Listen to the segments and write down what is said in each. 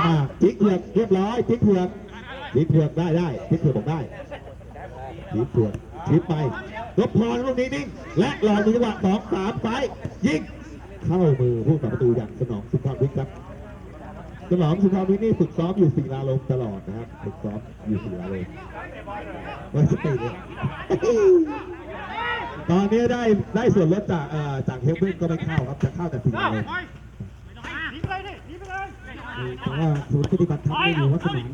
อ่าจิ๊กเผือกเรียบร้อยจิ๊กเผือกจิ๊กเผือกได้ได้จิ๊กเผือกบอกได้จิ๊กเผือกชิปไปรบพรลูกนี้นิ่งและรอจังหวะสองสามไปยิงเข้ามือผู้ต่อประตูอย่างสนองสุภาพวิทย์ครับสนองสุภาพวิทย์นี่ฝึกซ้อมอยู่ศิลาลมตลอดนะครับฝึกซ้อมอยู่ศิลาลมไว้สติเลยตอนนี้ได้ได้ส่วนลดจากเอ่อจากเฮลเบนก็ไม่เข้าครับจะเข้าแต่ศิลาลม แต่ว่าศูนย์ปฏิบัติธรรมไม่อยู่วัดสนาม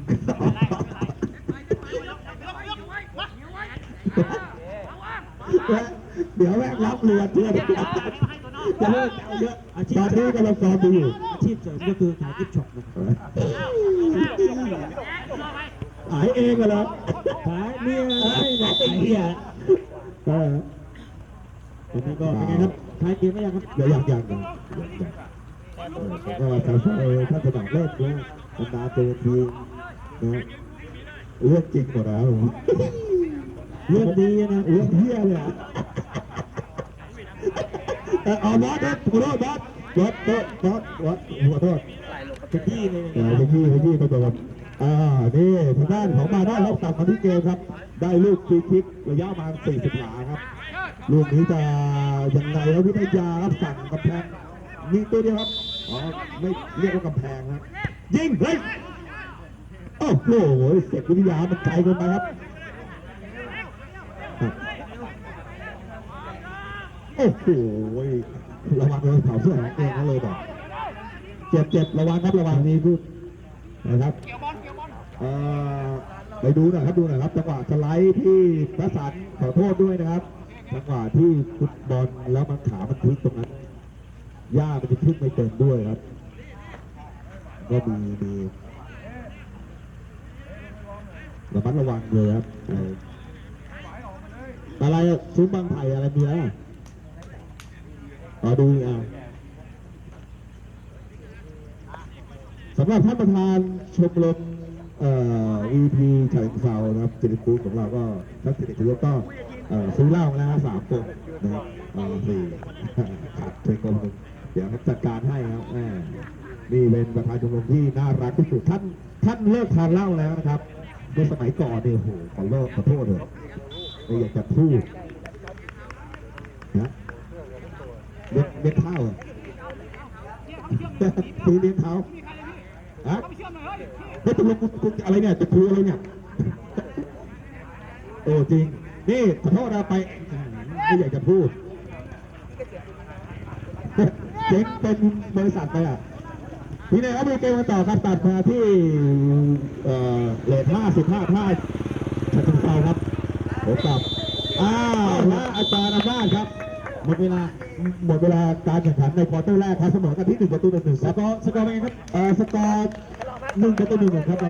เดี๋ยวแม่รับเรือเชื่อนจะเลิกเอาเยอะตอนนี้กำลังซ้อมอยู่อาชีพเสริมก็คือขายกิฟต์ช็อปนะครับขายเองเหรอขายเมียให้หนไอ้เหี้ยเออตอนนี้ก็เป็นไงครับท้ายเกมไม่ยังครับเดี๋ยวอยากอยากอยาก อยากเออผมก็แต่เออถ้าสมัครเล่นนี่ยบรรดาตัวทีมนะเรื่องจริงหมดแล้วเรื่องดีนะเรื่องเฮียเลยอะเออเอาบอสนะขอโทษบอสบอสบอสบอสขอโทษเป็นที่เลยเออไปที่ไปที่ไปก่อนอ่า นี่ทางด้านของมาได้รับตัดมาที่เกมครับ ได้ลูกฟรีคิกระยะประมาณ40หลาครับ ลูกนี้จะยังไงครับวิทยาครับสั่งกำแพงมีตัวเดียวครับ อ๋อไม่เรียกว่ากำแพงครับยิงเฮ้ยโอ้โหเสกวิทยามันไกลเกินไปครับ โอ้โหระวังเลยเผาเสื้อของเองนะเลยบอกเจ็บเจ็บระวังครับระวังนี่พูดนะครับเอ่อไปดูหน่อยครับดูหน่อยครับจังหวะสไลด์ที่พระสันขอโทษด้วยนะครับจังหวะที่ฟุตบอลแล้วมันขามันพลิกตรงนั้น หญ้ามันจะพลิกไม่เต็มด้วยครับ ก็มีมีระมัดระวังเลยครับอะไรซุ้มบางไผ่อะไรมีแล้วอะรอดูอีกอะสำหรับท่านประธานชมรมเอ่อ VP ฉะเชิงเซานะครับจิริคูของเราก็ท่านจิริคูก็เอ่อซื้อเหล้าแล้วนะสามคนนะครับอ่อสี่ขาดเชิญคนหนึ่ง เดี๋ยวจัดการให้ครับแหมนี่เป็นประธานชมรมที่น่ารักที่สุดท่านท่านเลิกทานเหล้าแล้วนะครับในสมัยก่อนเนี่ยโหขอโทษขอโทษเลยไม่อยากจะพูดนะเม็ดเม็ดเท่าตีเลี้ยงเท้าฮะเฮ้ยตกลงกูอะไรเนี่ยจะคุยอะไรเนี่ยโอ้จริง นี่ขอโทษนะไปไม่อยากจะพูด เจ๊งเป็นบริษัทไปอะทีนี้ครับมีเกมมาต่อครับตัดมาที่เอ่อเลทห้าสิบห้าท่าชาติเซาครับพบกับอ้าวและอาจารย์อำนาจครับหมดเวลาหมดเวลาการแข่งขันในควอเตอร์แรกครับเสมอกันที่หนึ่งประตูต่อหนึ่งสกอร์สกอร์เป็นไงครับเอ่อสกอร์หนึ่งประตูหนึ่งครับ